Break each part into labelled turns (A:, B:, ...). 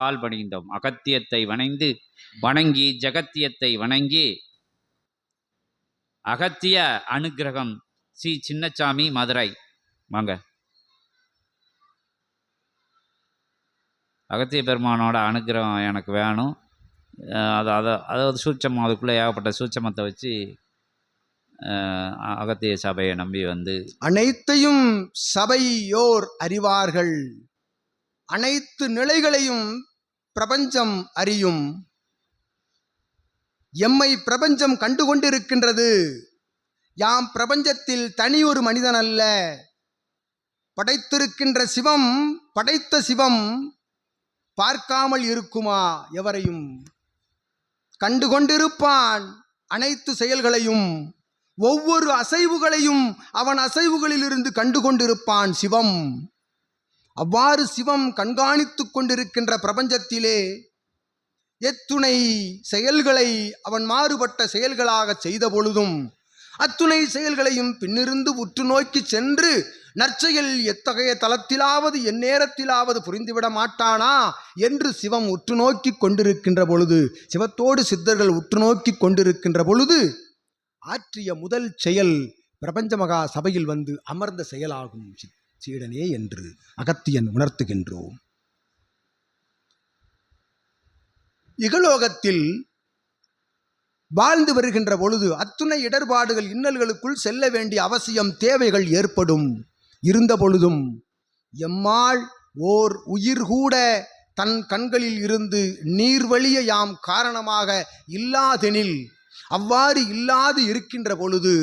A: கால் பணிந்தோம் அகத்தியத்தை வணைந்து வணங்கி ஜகத்தியத்தை வணங்கி அகத்திய அனுக்கிரகம் சி சின்னசாமி மதுரை. வாங்க. அகத்திய பெருமானோட அனுகிரகம் எனக்கு வேணும். அஹ் அது அதை அதாவது சூட்சமம் அதுக்குள்ளே ஏகப்பட்ட சூட்சமத்தை வச்சு அஹ் அகத்திய சபையை நம்பி வந்து
B: அனைத்தையும் சபையோர் அறிவார்கள். அனைத்து நிலைகளையும் பிரபஞ்சம் அறியும். எம்மை பிரபஞ்சம் கண்டுகொண்டிருக்கின்றது. யாம் பிரபஞ்சத்தில் தனி ஒரு மனிதன் அல்ல படைத்திருக்கின்ற சிவம் படைத்த சிவம் பார்க்காமல் இருக்குமா எவரையும்? கண்டுகொண்டிருப்பான் அனைத்து செயல்களையும். ஒவ்வொரு அசைவுகளையும் அவன் அசைவுகளிலிருந்து கண்டுகொண்டிருப்பான் சிவம். அவ்வாறு சிவம் கண்காணித்துக் கொண்டிருக்கின்ற பிரபஞ்சத்திலே எத்துணை செயல்களை அவன் மாறுபட்ட செயல்களாக செய்த பொழுதும் அத்துணை செயல்களையும் பின்னிருந்து உற்று நோக்கி சென்று நற்செயல் எத்தகைய தளத்திலாவது எந்நேரத்திலாவது புரிந்துவிட மாட்டானா என்று சிவம் உற்று நோக்கி கொண்டிருக்கின்ற பொழுது சிவத்தோடு சித்தர்கள் உற்று நோக்கி கொண்டிருக்கின்ற பொழுது ஆற்றிய முதல் செயல் பிரபஞ்ச மகா சபையில் வந்து அமர்ந்த செயலாகும் சி- சீடனே என்று அகத்தியன் உணர்த்துகின்றோம். இகலோகத்தில் வாழ்ந்து வருகின்ற பொழுது அத்துணை இடர்பாடுகள் இன்னல்களுக்குள் செல்ல வேண்டிய அவசியம் தேவைகள் ஏற்படும். இருந்த பொழுதும் எம்மாள் ஓர் உயிர் கூட தன் கண்களில் இருந்து நீர்வழிய யாம் காரணமாக இல்லாதெனில் அவ்வாறு இல்லாது இருக்கின்ற பொழுது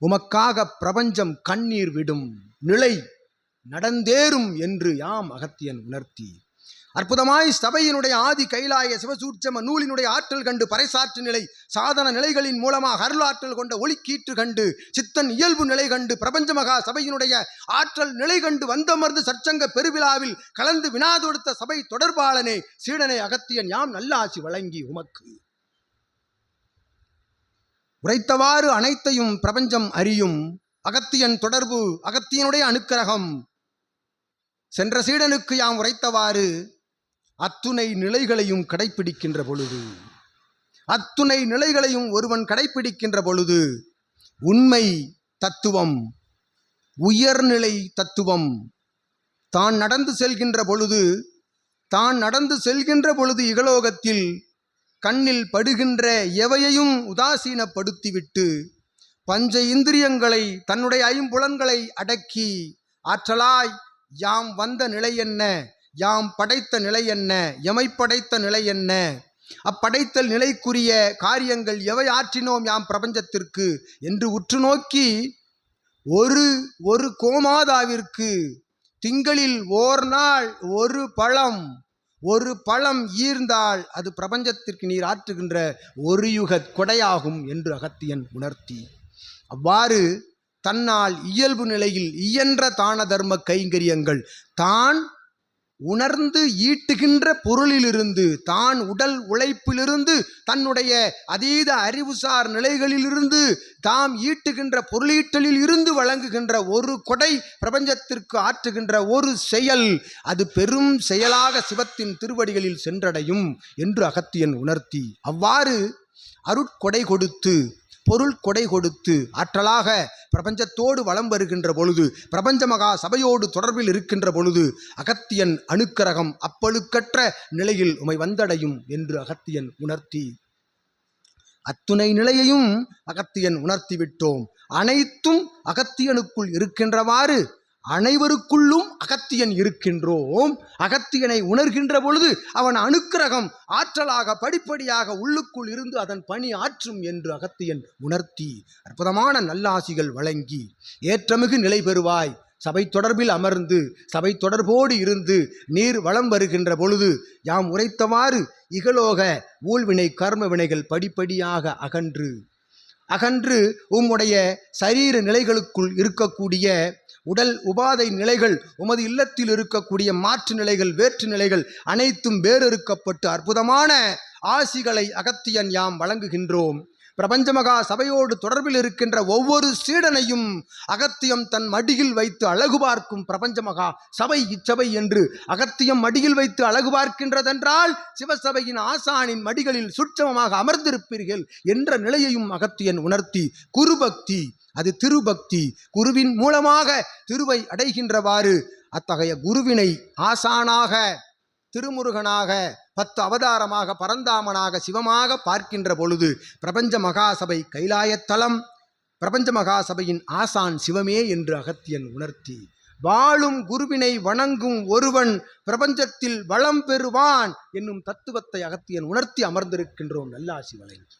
B: உமக்காக பிரபஞ்சம் கண்ணீர் விடும் நிலை நடந்தேறும் என்று யாம் அகத்தியன் உணர்த்தி. அற்புதமாய் சபையினுடைய ஆதி கைலாய சிவசூட்சம நூலினுடைய ஆற்றல் கண்டு பறைசாற்று நிலை சாதன நிலைகளின் மூலமாக அருளாற்றல் கொண்ட ஒளிக்கீற்று கண்டு சித்தன் இயல்பு நிலை கண்டு பிரபஞ்ச மகா சபையினுடைய ஆற்றல் நிலை கண்டு வந்தமர்ந்து சற்சங்க பெருவிழாவில் கலந்து வினா தொடுத்த சபை தொடர்பாளனே சீடனை அகத்தியன் யாம் நல்லாசி வழங்கி உமக்கு. உரைத்தவாறு அனைத்தையும் பிரபஞ்சம் அறியும் அகத்தியன் தொடர்பு அகத்தியனுடைய அனுக்கிரகம் சென்ற சீடனுக்கு யாம் உரைத்தவாறு அத்துணை நிலைகளையும் கடைப்பிடிக்கின்ற பொழுது அத்துணை நிலைகளையும் ஒருவன் கடைப்பிடிக்கின்ற பொழுது உண்மை தத்துவம் உயர்நிலை தத்துவம் தான் நடந்து செல்கின்ற பொழுது தான் நடந்து செல்கின்ற பொழுது இகலோகத்தில் கண்ணில் படுகின்ற எவையையும் உதாசீனப்படுத்திவிட்டு பஞ்ச இந்திரியங்களை தன்னுடைய ஐம்புலன்களை அடக்கி ஆற்றலாய் யாம் வந்த நிலை என்ன? யாம் படைத்த நிலை என்ன? எமை படைத்த நிலை என்ன? அப்படைத்தல் நிலைக்குரிய காரியங்கள் எவை ஆற்றினோம் யாம் பிரபஞ்சத்திற்கு? என்று உற்று நோக்கி ஒரு ஒரு கோமாதாவிற்கு திங்களில் ஓர் நாள் ஒரு பழம் ஒரு பழம் ஈர்ந்தால் அது பிரபஞ்சத்திற்கு நீர் ஆற்றுகின்ற ஒரு யுக கொடையாகும் என்று அகத்தியன் உணர்த்தி. அவ்வாறு தன்னால் இயல்பு நிலையில் இயன்ற தான தர்ம கைங்கரியங்கள். தான் உணர்ந்து ஈட்டுகின்ற பொருளிலிருந்து தான் உடல் உழைப்பிலிருந்து தன்னுடைய அதீத அறிவுசார் நிலைகளிலிருந்து தாம் ஈட்டுகின்ற பொருளீட்டலில் இருந்து வழங்குகின்ற ஒரு கொடை பிரபஞ்சத்திற்கு ஆற்றுகின்ற ஒரு செயல் அது பெரும் செயலாக சிவத்தின் திருவடிகளில் சென்றடையும் என்று அகத்தியன் உணர்த்தி அவ்வாறு அருட்கொடை கொடுத்து பொருள் கொடை கொடுத்து ஆற்றலாக பிரபஞ்சத்தோடு வலம் வருகின்ற பொழுது பிரபஞ்ச மகா சபையோடு தொடர்பில் இருக்கின்ற பொழுது அகத்தியன் அணுக்கரகம் அப்பழுக்கற்ற நிலையில் உமை வந்தடையும் என்று அகத்தியன் உணர்த்தி. அத்துணை நிலையையும் அகத்தியன் உணர்த்தி விட்டோம் அனைத்தும் அகத்தியனுக்குள் இருக்கின்றவாறு அனைவருக்குள்ளும் அகத்தியன் இருக்கின்றோம். அகத்தியனை உணர்கின்ற பொழுது அவன் அனுக்கிரகம் ஆற்றலாக படிப்படியாக உள்ளுக்குள் இருந்து அதன் பணி ஆற்றும் என்று அகத்தியன் உணர்த்தி அற்புதமான நல்லாசிகள் வழங்கி ஏற்றமிகு நிலை பெறுவாய். சபை தொடர்பில் அமர்ந்து சபை தொடர்போடு இருந்து நீர் வளம் வருகின்ற பொழுது யாம் உரைத்தவாறு இகலோக ஊழ்வினை கர்ம வினைகள் படிப்படியாக அகன்று அகன்று உம்முடைய சரீர நிலைகளுக்குள் இருக்கக்கூடிய உடல் உபாதை நிலைகள் உமது இல்லத்தில் இருக்கக்கூடிய மாற்று நிலைகள் வேற்று நிலைகள் அனைத்தும் வேறறுக்கப்பட்டு அற்புதமான ஆசிகளை அகத்தியன் யாம் வழங்குகின்றோம். பிரபஞ்சமகா சபையோடு தொடர்பில் இருக்கின்ற ஒவ்வொரு சீடனையும் அகத்தியம் தன் மடியில் வைத்து அழகு பார்க்கும் பிரபஞ்சமகா சபை இச்சபை என்று அகத்தியம் மடியில் வைத்து அழகு பார்க்கின்றதென்றால் சிவசபையின் ஆசானின் மடிகளில் சுட்சமமாக அமர்ந்திருப்பீர்கள் என்ற நிலையையும் அகத்தியன் உணர்த்தி குருபக்தி அது திருபக்தி குருவின் மூலமாக திருவை அடைகின்றவாறு அத்தகைய குருவினை ஆசானாக திருமுருகனாக பத்து அவதாரமாக பரந்தாமனாக சிவமாக பார்க்கின்ற பொழுது பிரபஞ்ச மகாசபை கைலாயத்தலம் பிரபஞ்ச மகாசபையின் ஆசான் சிவமே என்று அகத்தியன் உணர்த்தி வாழும் குருவினை வணங்கும் ஒருவன் பிரபஞ்சத்தில் வளம் பெறுவான் என்னும் தத்துவத்தை அகத்தியன் உணர்த்தி அமர்ந்திருக்கின்றோம் நல்லாசி வழங்கி.